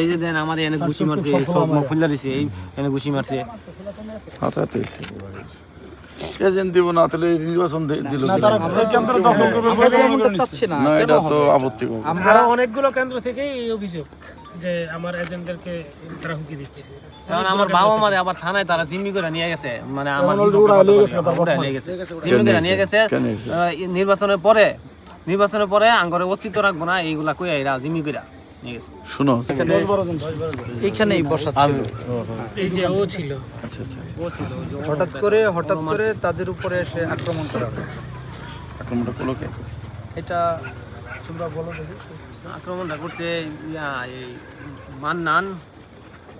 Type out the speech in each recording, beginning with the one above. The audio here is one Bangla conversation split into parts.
এই যে দেন আমাদের এনে ঘুষি মারছে সব দিছে এই এনে ঘুষি মারছে। এজেন্ট দিব না তাহলে নির্বাচন দিল কি? আমরা তো এমনটা চাচ্ছি না না এটা তো আপত্তি করব। আমরা অনেকগুলো কেন্দ্র থেকেই এই অভিযোগ যে আমার এজেন্টদেরকে তারা হুমকি দিচ্ছে। কারণ আমার বাবা মারে আবার থানায় তারা জিম্মি করে নিয়ে গেছে মানে আমার নিয়ে গেছে জিম্মি করে নিয়ে গেছে। নির্বাচনের পরে নির্বাচনের পরে আঙ্গরে অস্তিত্ব রাখব না এইগুলা কই এরা জিম্মি গেছে শুনো বসা ছিল। এই যে ও ছিল। আচ্ছা আচ্ছা। হঠাৎ করে হঠাৎ করে তাদের উপরে এসে আক্রমণ করা আক্রমণটা করল কে? এটা তোমরা বলো দেখি। আক্রমণটা করছে ইয়া এই মান্নান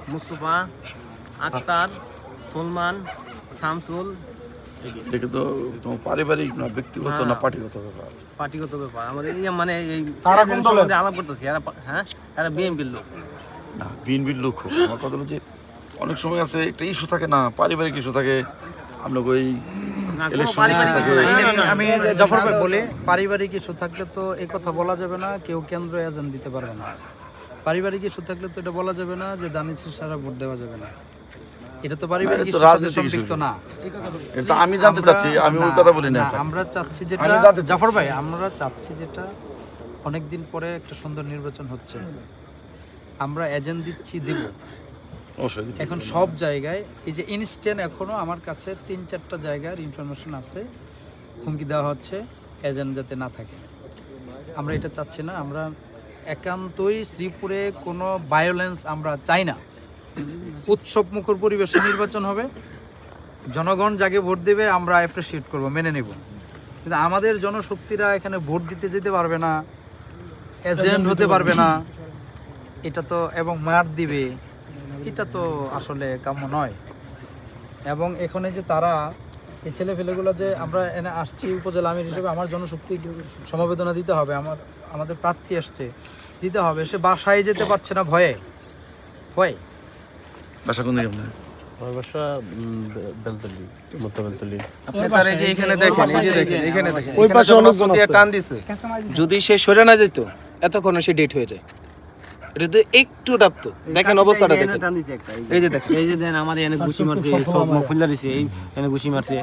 মুস্তফা আক্তার সলমান শামসুল এই- তো তোমার পারিবারিক না ব্যক্তিগত না পার্টিগত ব্যাপার? পার্টিগত ব্যাপার। আমাদের এই মানে এই তারা কোন দলে আলাপ করতেছি এরা হ্যাঁ? এরা বিএনপির লোক। না বিএনপির লোক আমার কথা হলো যে অনেক সময় আছে একটা ইস্যু থাকে না পারিবারিক ইস্যু থাকে। আপনাকে ওই। আমি জাফর ভাই বলি পারিবারিক ইস্যু থাকলে তো এই কথা বলা যাবে না কেউ কেন্দ্র এজেন্ট দিতে পারবে না। পারিবারিক ইস্যু থাকলে তো এটা বলা যাবে না যে দানিশের সারা ভোট দেওয়া যাবে না। এটা তো পারিবারিক সম্পৃক্ত না। এটা আমি জানতে চাচ্ছি আমি ওই কথা বলি না না, আমরা চাচ্ছি যেটা জাফর ভাই আমরা চাচ্ছি যেটা অনেকদিন পরে একটা সুন্দর নির্বাচন হচ্ছে। আমরা এজেন্ট দিচ্ছি দিব। এখন সব জায়গায় এই যে ইনস্ট্যান্ট এখনও আমার কাছে তিন চারটা জায়গার ইনফরমেশন আছে। হুমকি দেওয়া হচ্ছে এজেন্ট যাতে না থাকে। আমরা এটা চাচ্ছি না আমরা একান্তই শ্রীপুরে কোনো ভায়োলেন্স আমরা চাই না। উৎসব মুখর পরিবেশে নির্বাচন হবে। জনগণ যাকে ভোট দেবে, আমরা অ্যাপ্রিসিয়েট করব, মেনে নেব। কিন্তু আমাদের জনশক্তিরা এখানে ভোট দিতে যেতে পারবে না এজেন্ট হতে পারবে না। এটা তো, এবং মার দিবে। এটা তো আসলে কাম্য নয়। এবং এখানে যে তারা, এই ছেলে পেলেগুলো যে আমরা এনে আসছি উপজেলা আমির হিসেবে, আমার জনশক্তি সমবেদনা দিতে হবে, আমার, আমাদের প্রার্থী আসছে দিতে হবে। সে বাসায় যেতে পারছে না ভয়ে। ভয়ে। বাসা কোন দিকে আপনার? আপনি তার এই যে এখানে দেখেন এই যে দেখেন। এখানে দেখেন ওই পাশে অনেকজন টান দিছে যদি সে সরে না যেত এতক্ষণে সে ডেট হয়ে যায়। তো একটু ডাবতো দেখেন অবস্থাটা দেখেন। এই যে- দেখেন। এই যে দেন আমাদের এনে ঘুষি মারছে এই সব মুখ খুলে দিছে এই এনে ঘুষি মারছে।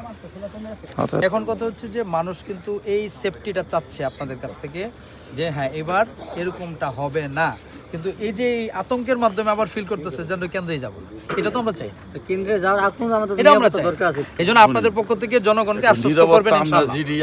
এখন কথা হচ্ছে যে মানুষ কিন্তু এই সেফটিটা চাচ্ছে আপনাদের কাছ থেকে যে হ্যাঁ এবার এরকমটা হবে না। কিন্তু এই যে এই আতঙ্কের মাধ্যমে আবার ফিল করতেছে যেন কেন্দ্রে যাব এটা তো আমরা চাই। কেন্দ্রে যাওয়ার এখন আমাদের দরকার আছে চাই। এই জন্য আপনাদের পক্ষ থেকে জনগণকে আশ্বস্ত করবেন ইনশাআল্লাহ। জিডি